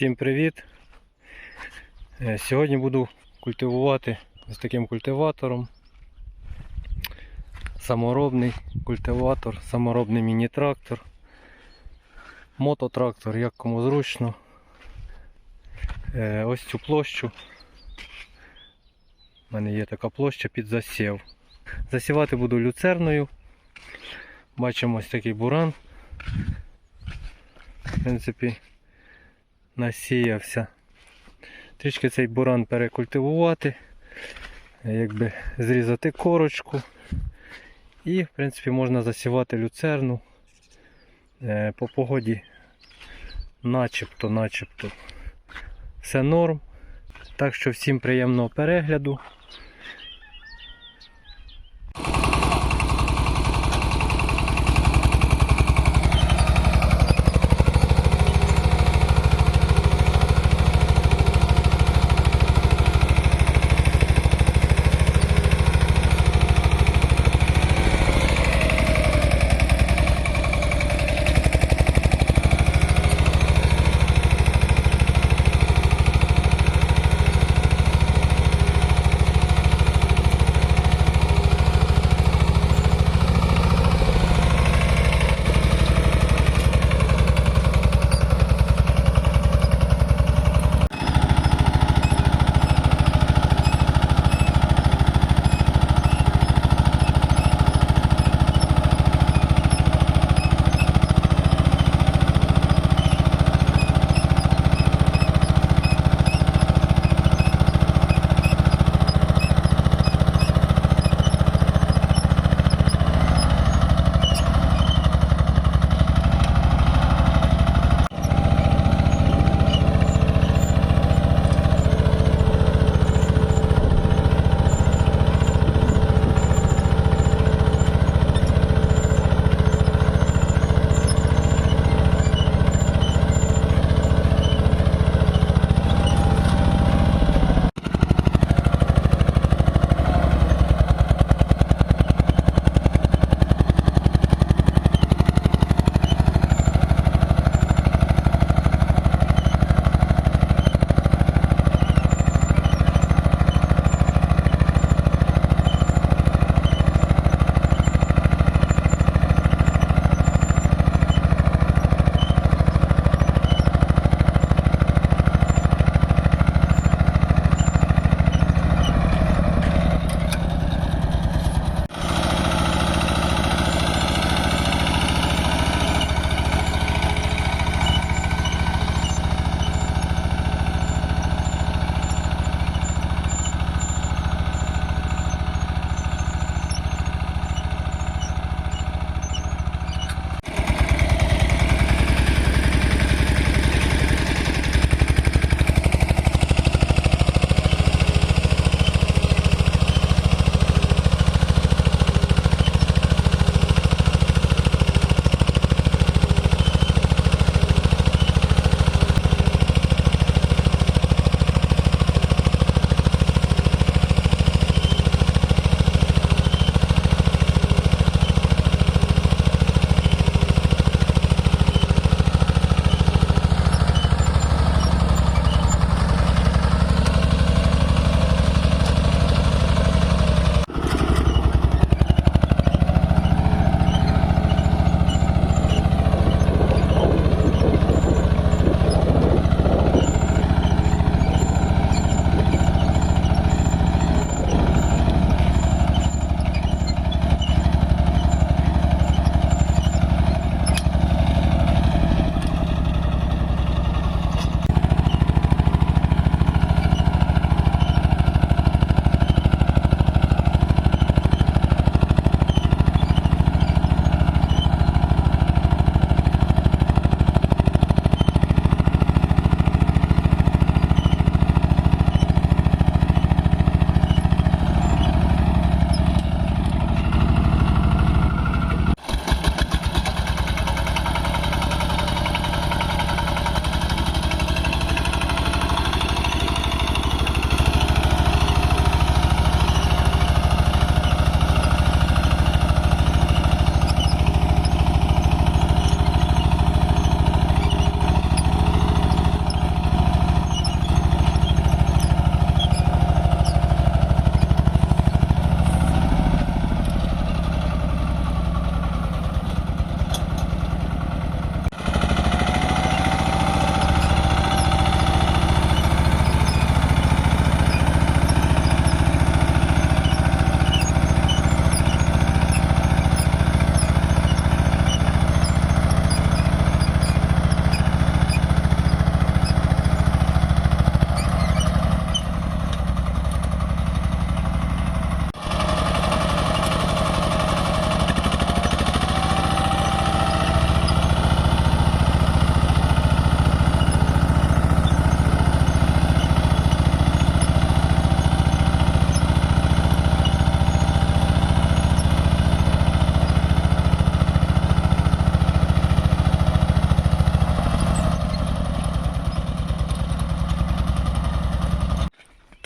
Всім привіт! Е, Сьогодні буду культивувати ось таким культиватором. Саморобний культиватор, саморобний міні-трактор, мототрактор, як кому зручно. Е, Ось цю площу. У мене є така площа під засів. Засівати буду люцерною. Бачимо ось такий буран. В принципі, насіявся. Трішки цей буран перекультивувати, якби зрізати корочку. І, в принципі, можна засівати люцерну Е, по погоді начебто, начебто все норм. Так що всім приємного перегляду.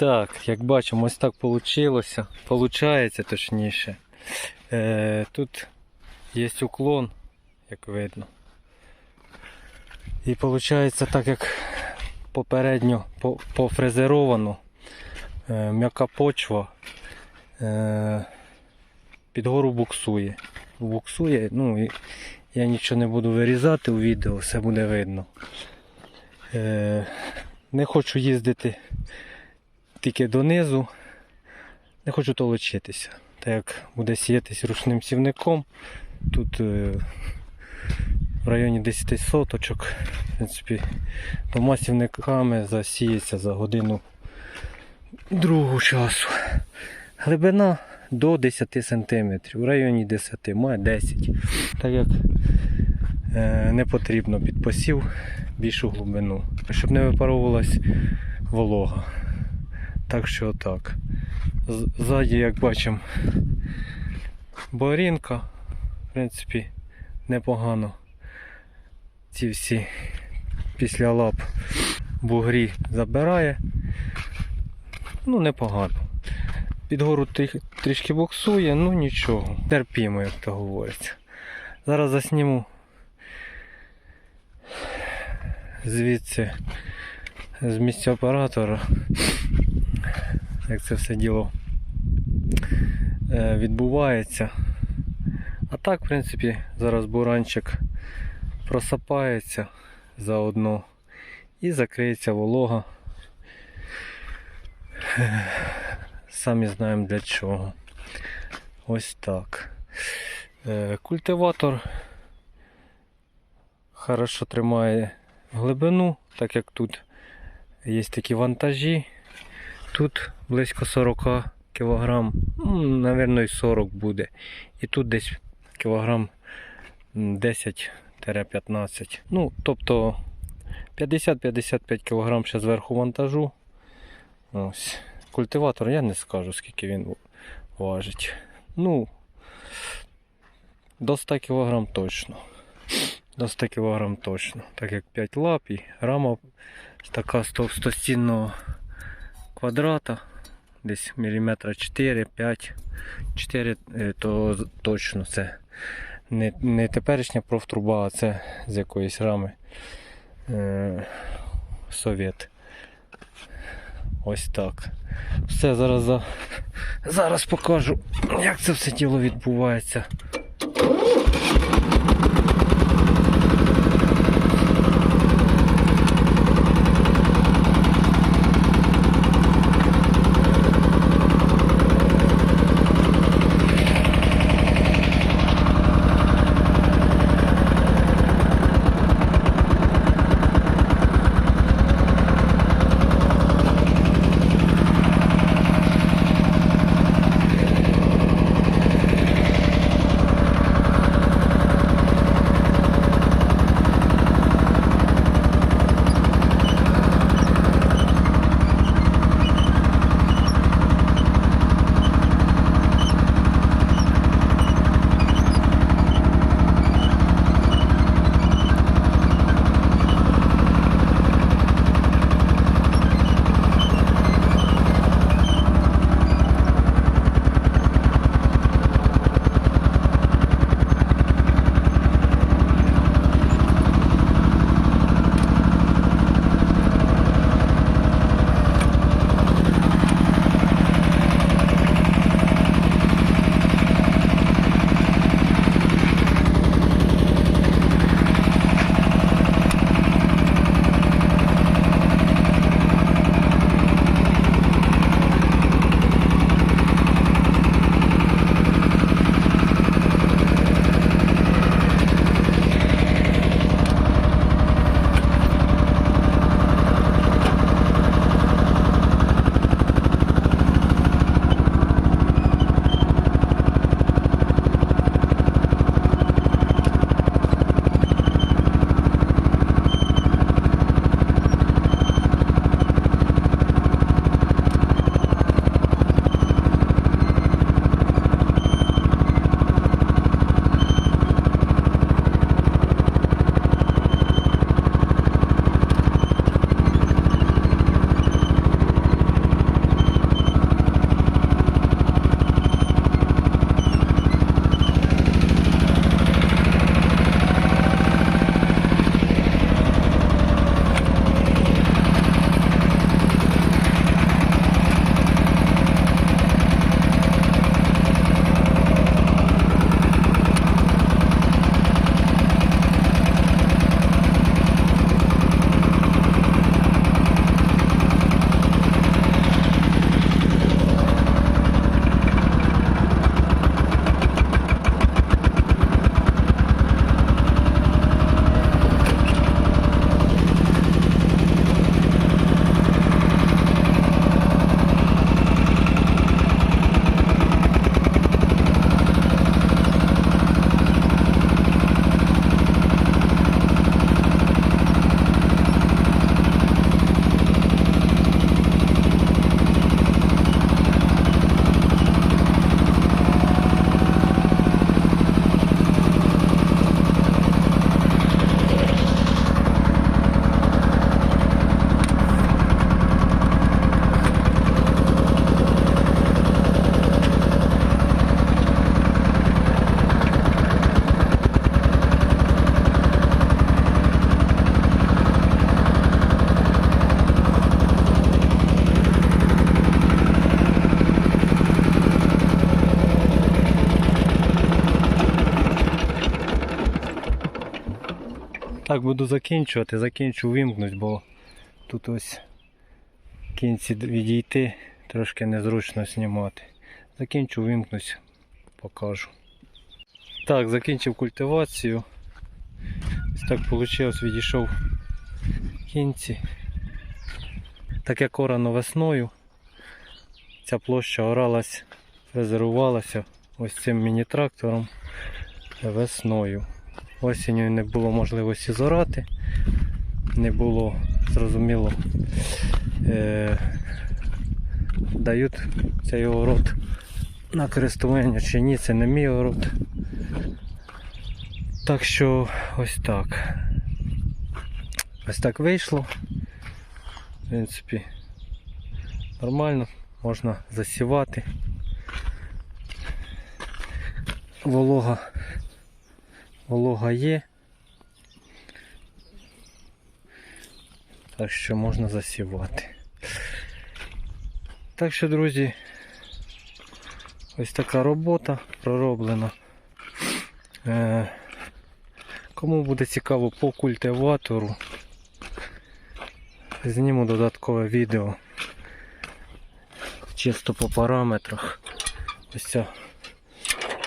Так, як бачимо, ось так вийшло. Получається точніше. Е, тут є уклон, як видно. І виходить так, як попередньо пофрезеровано. Е, м'яка почва е, під гору буксує. Буксує, ну і я нічого не буду вирізати у відео, все буде видно. Е, не хочу їздити тільки донизу, не хочу толочитися. Так як буде сіятись ручним сівником, тут е, в районі 10 соточок, в принципі, двома сівниками засіється за годину другу часу. Глибина до 10 см, в районі 10, має 10. Так як е, не потрібно під посів більшу глибину, щоб не випаровувалась волога. Так що так. Ззаді, як бачимо, борінка, в принципі, непогано. Ці всі після лап бугрі забирає. Ну, непогано. Під гору трішки боксує, ну нічого. Терпімо, як то говориться. Зараз засніму звідси з місця оператора, як це все діло е, відбувається. А так, в принципі, зараз буранчик просапається заодно і закриється волога. Е, Самі знаємо для чого. Ось так. Е, Культиватор хорошо тримає глибину, так як тут є такі вантажі. Тут близько 40 кг, ну, і 40 буде. І тут десь кілограм 10-15. Ну, тобто 50-55 кг ще зверху вантажу. Ось. Культиватор я не скажу, скільки він важить. Ну, до 100 кг точно. До 100 кг точно. Так як 5 лап і рама така з товстостінного квадрата. Десь міліметра 4-5. 4 е, то точно це не, не теперішня профтруба, а це з якоїсь рами е, совєт. Ось так. Все, зараз, за... зараз покажу, як це все діло відбувається. Так буду закінчувати, закінчу вимкнуть, бо тут ось кінці відійти трошки незручно знімати. Закінчу вимкнусь, покажу. Так, закінчив культивацію. Ось так вийшло, відійшов кінці. Так як орано весною, ця площа оралась, резервувалася ось цим міні-трактором весною. Осінню не було можливості зорати, не було зрозуміло. Е, дають цей огород на користування чи ні, це не мій огород. Так що ось так. Ось так вийшло. В принципі, нормально, можна засівати. Волога, волога є. Так що можна засівати. Так що, друзі, ось така робота пророблена. Е, Кому буде цікаво по культиватору, зніму додаткове відео чисто по параметрах. Ось ця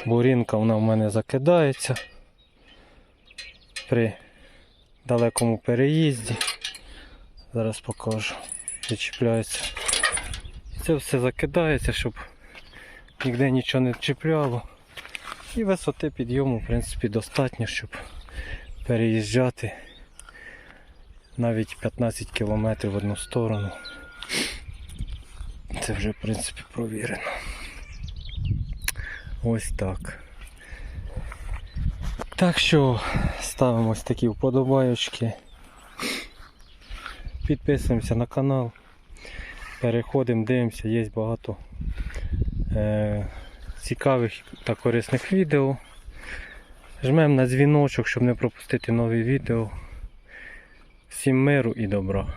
бурінка вона в мене закидається при далекому переїзді. Зараз покажу. Відчіпляється. І це все закидається, щоб ніде нічого не чіпляло. І висоти підйому, в принципі, достатньо, щоб переїжджати навіть 15 км в одну сторону. Це вже, в принципі, провірено. Ось так. Так що ставимо ось такі вподобайочки. Підписуємося на канал. Переходимо, дивимося, є багато е, цікавих та корисних відео. Жмемо на дзвіночок, щоб не пропустити нові відео. Всім миру і добра.